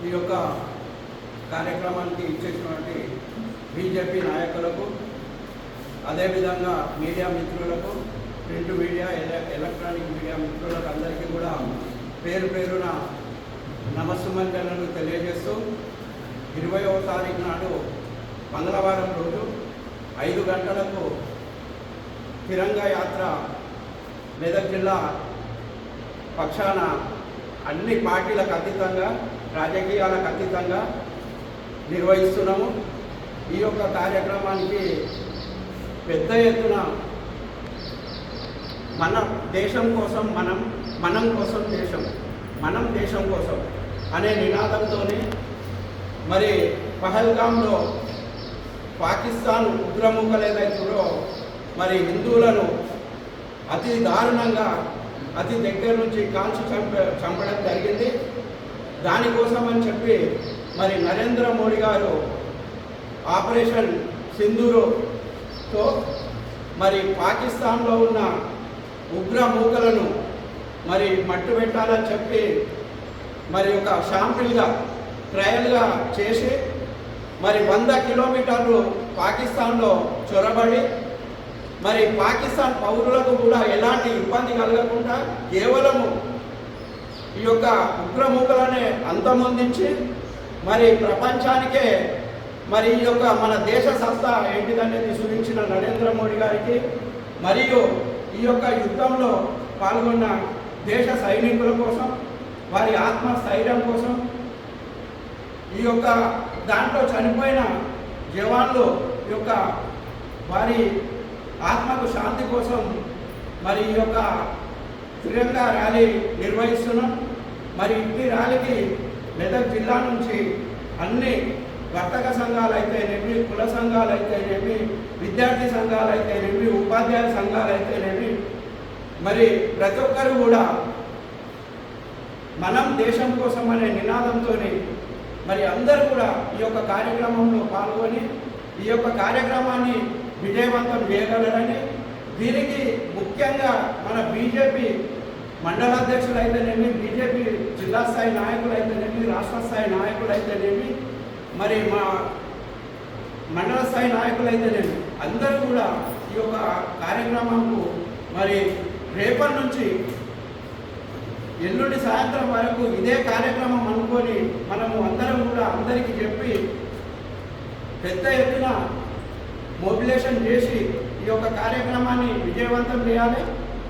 ఈ యొక్క కార్యక్రమానికి ఇచ్చేసినటువంటి బీజేపీ నాయకులకు అదేవిధంగా మీడియా మిత్రులకు ప్రింట్ మీడియా ఎలక్ట్రానిక్ మీడియా మిత్రులకు అందరికీ కూడా పేరు పేరున నమస్సుమంజలను తెలియజేస్తూ ఇరవయవ తారీఖు నాడు మంగళవారం రోజు ఐదు గంటలకు తిరంగా యాత్ర మెదక్ జిల్లా పక్షాన అన్ని పార్టీలకు అతీతంగా రాజకీయాలకు అతీతంగా నిర్వహిస్తున్నాము. ఈ యొక్క కార్యక్రమానికి పెద్ద ఎత్తున మన దేశం కోసం మనం మనం కోసం దేశం మనం దేశం కోసం అనే నినాదంతోనే మరి పహల్గాంలో పాకిస్తాన్ ఉగ్రముఖలు ఏదైతుందో మరి హిందువులను అతి దారుణంగా అతి దగ్గర నుంచి కాల్చి చంప చంపడం జరిగింది. దానికోసం అని చెప్పి మరి నరేంద్ర మోడీ గారు ఆపరేషన్ సింధూరుతో మరి పాకిస్తాన్లో ఉన్న ఉగ్ర మూకలను మరి మట్టు పెట్టాలని చెప్పి మరి ఒక షాంపుల్గా ట్రయల్గా చేసి మరి వంద కిలోమీటర్లు పాకిస్తాన్లో చొరబడి మరి పాకిస్తాన్ పౌరులకు కూడా ఎలాంటి ఇబ్బంది కలగకుండా కేవలము ఈ యొక్క ఉగ్రమూకలనే అంతమొందించి మరి ప్రపంచానికే మరి ఈ యొక్క మన దేశ సంస్థ ఏంటిదనేది సూచించిన నరేంద్ర మోడీ గారికి మరియు ఈ యొక్క యుద్ధంలో పాల్గొన్న దేశ సైనికుల కోసం వారి ఆత్మస్థైర్యం కోసం ఈ యొక్క దాంట్లో చనిపోయిన జవాన్లు యొక్క వారి ఆత్మకు శాంతి కోసం మరి ఈ యొక్క తిరంగా ర్యాలీ నిర్వహిస్తున్నాం మరి ఈ ర్యాలీకి మెదక్ జిల్లా నుంచి అన్ని వర్తక సంఘాలు అయితేనేమి కుల సంఘాలు అయితేనేమి విద్యార్థి సంఘాలు అయితేనేమి ఉపాధ్యాయ సంఘాలు అయితేనేమి మరి ప్రతి ఒక్కరు కూడా మనం దేశం కోసం అనే నినాదంతో మరి అందరూ కూడా ఈ యొక్క కార్యక్రమంలో పాల్గొని ఈ యొక్క కార్యక్రమాన్ని విజయవంతం చేయగలరని దీనికి ముఖ్యంగా మన బీజేపీ మండల అధ్యక్షులు అయితేనేమి బీజేపీ జిల్లా స్థాయి నాయకులు అయితేనేమి రాష్ట్ర స్థాయి నాయకులు అయితేనేమి మరి మా మండల స్థాయి నాయకులు అయితేనేమి అందరూ కూడా ఈ యొక్క కార్యక్రమంకు మరి రేపటి నుంచి ఎల్లుండి సాయంత్రం వరకు ఇదే కార్యక్రమం అనుకొని మనము అందరం కూడా అందరికీ చెప్పి పెద్ద ఎత్తున మొబిలేషన్ చేసి ఈ యొక్క కార్యక్రమాన్ని విజయవంతం చేయాలి.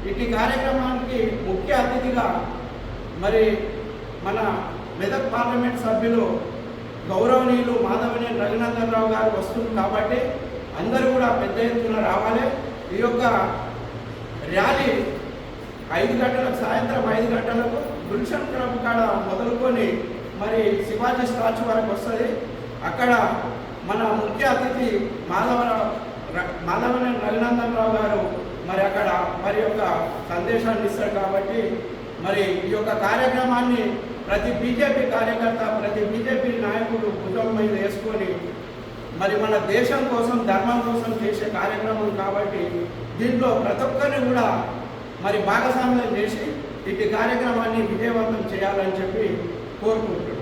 ఇటు కార్యక్రమానికి ముఖ్య అతిథిగా మరి మన మెదక్ పార్లమెంట్ సభ్యులు గౌరవనీయులు మాధవనేని రఘునందన్ రావు గారు వస్తుంది కాబట్టి అందరూ కూడా పెద్ద ఎత్తున రావాలి. ఈ యొక్క ర్యాలీ ఐదు గంటలకు సాయంత్రం ఐదు గంటలకు గుల్షన్ క్లబ్ కాడ మొదలుకొని మరి శివాజీ స్టాచ్యూ వరకు వస్తుంది. అక్కడ మన ముఖ్య అతిథి మాధవరావు ర- మాధవనేని రఘునందన్ రావు గారు మరి అక్కడ మరి యొక్క సందేశాన్ని ఇస్తారు కాబట్టి మరి ఈ యొక్క కార్యక్రమాన్ని ప్రతి బీజేపీ కార్యకర్త ప్రతి బీజేపీ నాయకుడు భుజం మీద వేసుకొని మరి మన దేశం కోసం ధర్మం కోసం చేసే కార్యక్రమం కాబట్టి దీంట్లో ప్రతి ఒక్కరిని కూడా మరి భాగస్వామ్యం చేసి ఇటు కార్యక్రమాన్ని విజయవంతం చేయాలని చెప్పి కోరుకుంటున్నాను